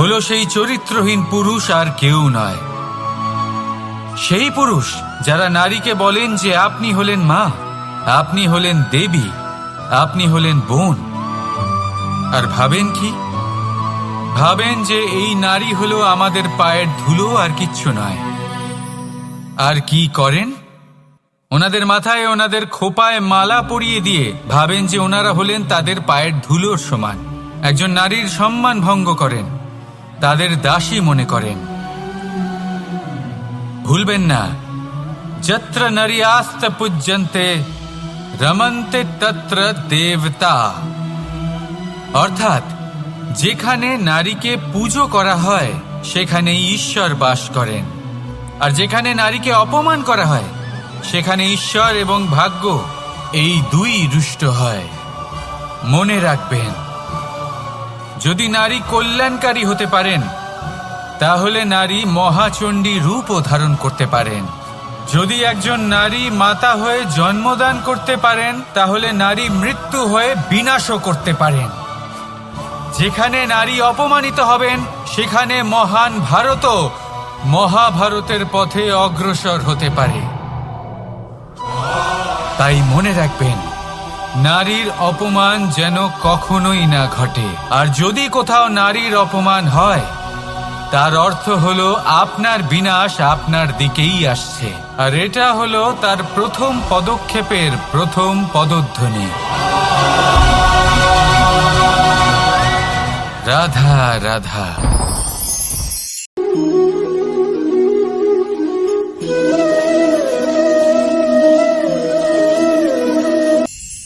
হলো সেই চরিত্রহীন পুরুষ আর কেউ নয়। সেই পুরুষ যারা নারীকে বলেন যে আপনি হলেন মা, আপনি হলেন দেবী, আপনি হলেন বোন। আর ভাবেন কি? ভাবেন যে এই নারী হলো আমাদের পায়ের ধুলো আর কিচ্ছু নয়। আর কি করেন? ওনাদের মাথায় ওনাদের খোপায় মালা পরিয়ে দিয়ে ভাবেন যে ওনারা হলেন তাদের পায়ের ধুলোর সমান। একজন নারীর সম্মান ভঙ্গ করেন। তাদের দাসী মনে করেন। ভুলবেন না। যত্র নারী আস্ত পূজ্যন্তে রমন্তে তত্র দেবতা। অর্থাৎ, যেখানে নারীকে পুজো করা হয় সেখানে ঈশ্বর বাস করেন। আর যেখানে নারীকে অপমান করা হয়, সেখানে ঈশ্বর এবং ভাগ্য এই দুই রুষ্ট হয়। মনে রাখবেন। যদি নারী কল্যাণকারী হতে পারেন, তাহলে নারী মহাচণ্ডী রূপও ধারণ করতে পারেন। যদি একজন নারী মাতা হয়ে জন্মদান করতে পারেন, তাহলে নারী মৃত্যু হয়ে বিনাশও করতে পারেন। যেখানে নারী অপমানিত হবেন, সেখানে মহান ভারতও মহাভারতের পথে অগ্রসর হতে পারে। তাই মনে রাখবেন নারীর অপমান যেন কখনোই না ঘটে। আর যদি কোথাও নারীর অপমান হয়, তার অর্থ হলো আপনার বিনাশ আপনার দিকেই আসছে। আর এটা হলো তার প্রথম পদক্ষেপের প্রথম পদধ্বনি। রাধা রাধা।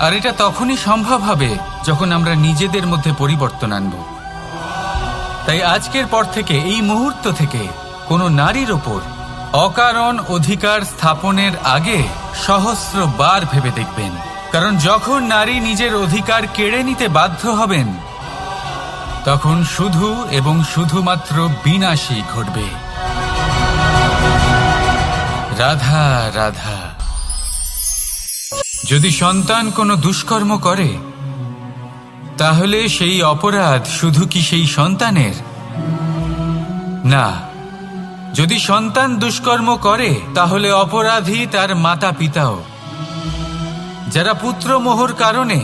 আর এটা তখনই সম্ভব হবে যখন আমরা নিজেদের মধ্যে পরিবর্তন আনব। তাই আজকের পর থেকে এই মুহূর্ত থেকে কোনো নারীর ওপর অকারণ অধিকার স্থাপনের আগে সহস্র বার ভেবে দেখবেন। কারণ যখন নারী নিজের অধিকার কেড়ে নিতে বাধ্য হবেন, তখন শুধু এবং শুধুমাত্র বিনাশই ঘটবে। রাধা রাধা। যদি সন্তান কোনো দুষ্কর্ম করে, তাহলে সেই অপরাধ শুধু কি সেই সন্তানের? না, যদি সন্তান দুষ্কর্ম করে, তাহলে অপরাধী তার মাতা পিতাও যারা পুত্র মোহর কারণে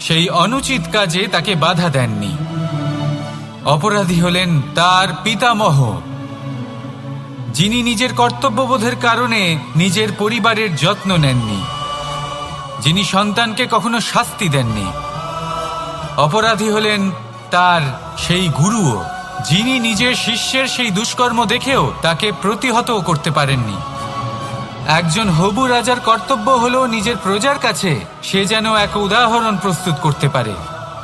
সেই অনুচিত কাজে তাকে বাধা দেননি। অপরাধী হলেন তার পিতামহ, যিনি নিজের কর্তব্যবোধের কারণে নিজের পরিবারের যত্ন নেননি। যিনি সন্তানকে কখনো শাস্তি দেননি। অপরাধী হলেন তার সেই গুরুও, যিনি নিজের শিষ্যের সেই দুষ্কর্ম দেখেও তাকে প্রতিহত করতে পারেননি। একজন হবু রাজার কর্তব্য হলো নিজের প্রজার কাছে সে যেন এক উদাহরণ প্রস্তুত করতে পারে।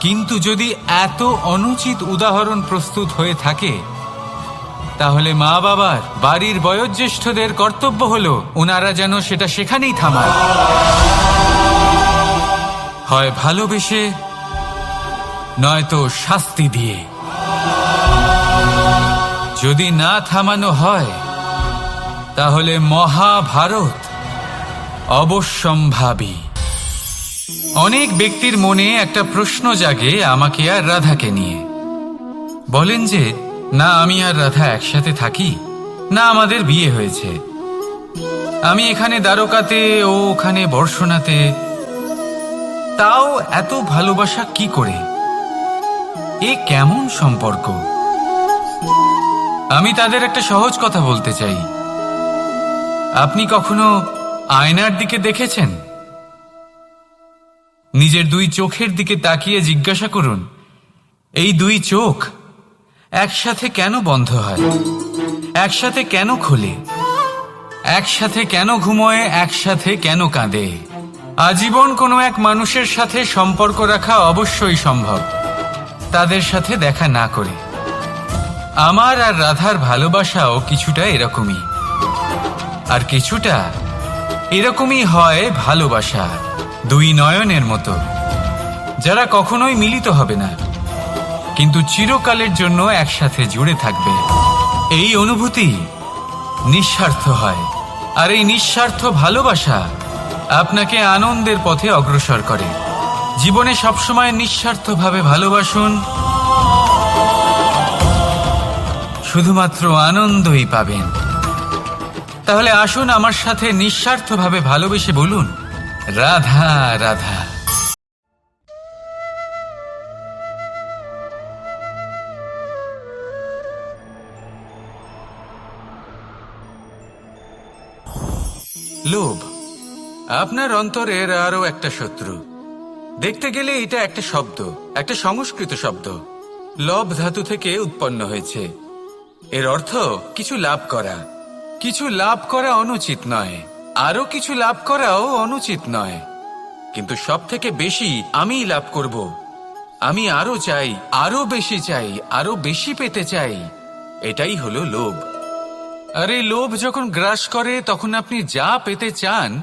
কিন্তু যদি এত অনুচিত উদাহরণ প্রস্তুত হয়ে থাকে, তাহলে মা বাবার বাড়ির বয়োজ্যেষ্ঠদের কর্তব্য হলো ওনারা যেন সেটা সেখানেই থামায়। হয় ভালোবেসে, নয়তো শাস্তি দিয়ে। যদি না থামানো হয়, তাহলে মহাভারত অবশ্যম্ভাবী। অনেক ব্যক্তির মনে একটা প্রশ্ন জাগে আমাকে আর রাধাকে নিয়ে। বলেন যে, না, আমি আর রাধা একসাথে থাকি। না, আমাদের বিয়ে হয়েছে। আমি এখানে দ্বারকাতে ও ওখানে বর্ষণাতে তাও এত ভালোবাসা কি করে? এ কেমন সম্পর্ক? আমি তাদের একটা সহজ কথা বলতে চাই। আপনি কখনো আয়নার দিকে দেখেছেন? নিজের দুই চোখের দিকে তাকিয়ে জিজ্ঞাসা করুন, এই দুই চোখ একসাথে কেন বন্ধ হয়? একসাথে কেন খোলে? একসাথে কেন ঘুমোয়? একসাথে কেন কাঁদে? আজীবন কোনো এক মানুষের সাথে সম্পর্ক রাখা অবশ্যই সম্ভব। তাদের সাথে দেখা না করে। আমার আর রাধার ভালোবাসাও কিছুটা এরকমই। আর কিছুটা এরকমই হয় ভালোবাসা দুই নয়নের মতো, যারা কখনোই মিলিত হবে না। কিন্তু চিরকালের জন্য একসাথে জুড়ে থাকবে। এই অনুভূতি নিঃস্বার্থ হয়। আর এই নিঃস্বার্থ ভালোবাসা আপনাকে আনন্দের পথে অগ্রসর করে। জীবনে সবসময় নিঃস্বার্থভাবে ভালোবাসুন। শুধুমাত্র আনন্দই পাবেন। তাহলে আসুন আমার সাথে নিঃস্বার্থভাবে ভালোবেসে বলুন, রাধা রাধা। লোভ আপনার অন্তরের আরও একটা শত্রু। দেখতে গেলে এটা একটা শব্দ, একটা সংস্কৃত শব্দ। লব ধাতু থেকে উৎপন্ন হয়েছে। এর অর্থ কিছু লাভ করা। কিছু লাভ করা অনুচিত নয়। আরও কিছু লাভ করাও অনুচিত নয়। কিন্তু সব থেকে বেশি আমিই লাভ করব। আমি আরও চাই, আরও বেশি চাই, আরও বেশি পেতে চাই। এটাই হলো লোভ। আর এই লোভ যখন গ্রাস করে, তখন আপনি যা পেতে চান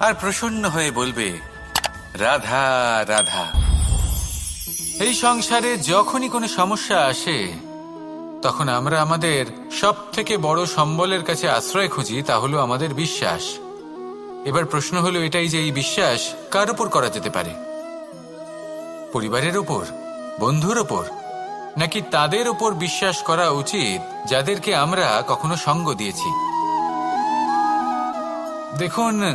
আর প্রসন্ন হয়ে বলবে, রাধা রাধা। এই সংসারে যখনই কোনো সমস্যা আসে, তখন আমরা আমাদের সব থেকে বড় সম্বলের কাছে আশ্রয় খুঁজি, তা হলো আমাদের বিশ্বাস। এবার প্রশ্ন হলো এটাই যে এই বিশ্বাস কার উপর করা যেতে পারে? পরিবারের উপর? বন্ধুর উপর? নাকি তাদের উপর বিশ্বাস করা উচিত, যাদেরকে আমরা কখনো সঙ্গ দিয়েছি? দেখুন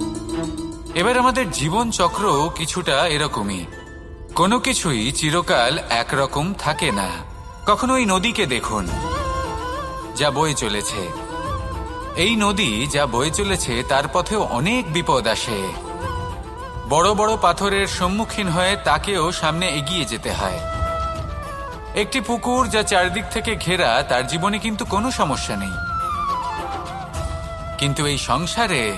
এবার আমাদের জীবন চক্র কিছুটা এরকমই। কোনো কিছুই চিরকাল একরকম থাকে না। কখনো এই নদীকে দেখুন, যা বয়ে চলেছে। এই নদী যা বয়ে চলেছে, তার পথেও অনেক বিপদ আসে। বড় বড় পাথরের সম্মুখীন হয়ে তাকেও সামনে এগিয়ে যেতে হয়। একটি পুকুর যা চারদিক থেকে ঘেরা, তার জীবনে কিন্তু কোনো সমস্যা নেই। কিন্তু এই সংসারে